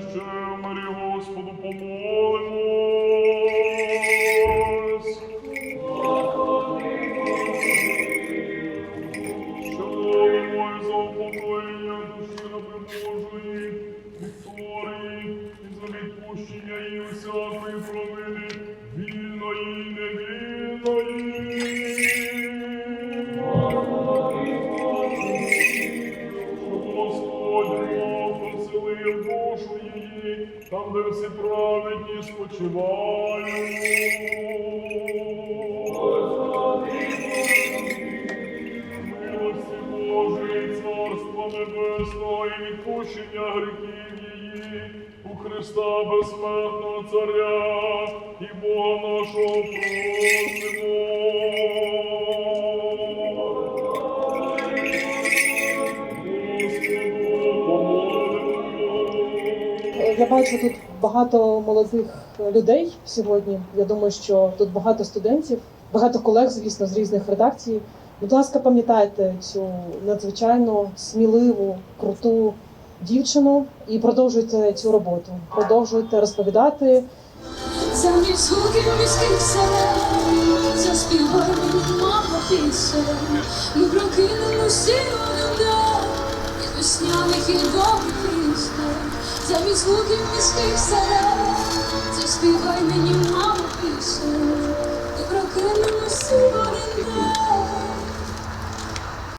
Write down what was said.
ще в мирі Господу помолимось. Що молимо і за упокоєння душі раби Божої, Вікторії, за відпущення її всякої провини, вільної і невільної. Там, де всі праведні спочивають. Милості Божої, Царства Небесного і відпущення гріхів її у Христа безсмертного Царя і Бога нашого просимо. Я бачу тут багато молодих людей сьогодні. Я думаю, що тут багато студентів, багато колег, звісно, з різних редакцій. Будь ласка, пам'ятайте цю надзвичайно сміливу, круту дівчину і продовжуйте цю роботу. Продовжуйте розповідати Замість звуків міських сирен Заспівай мені, мама, пісень Ми Від весняних і добрих пісень Замість звуків міських сирен Заспівай мені, мама,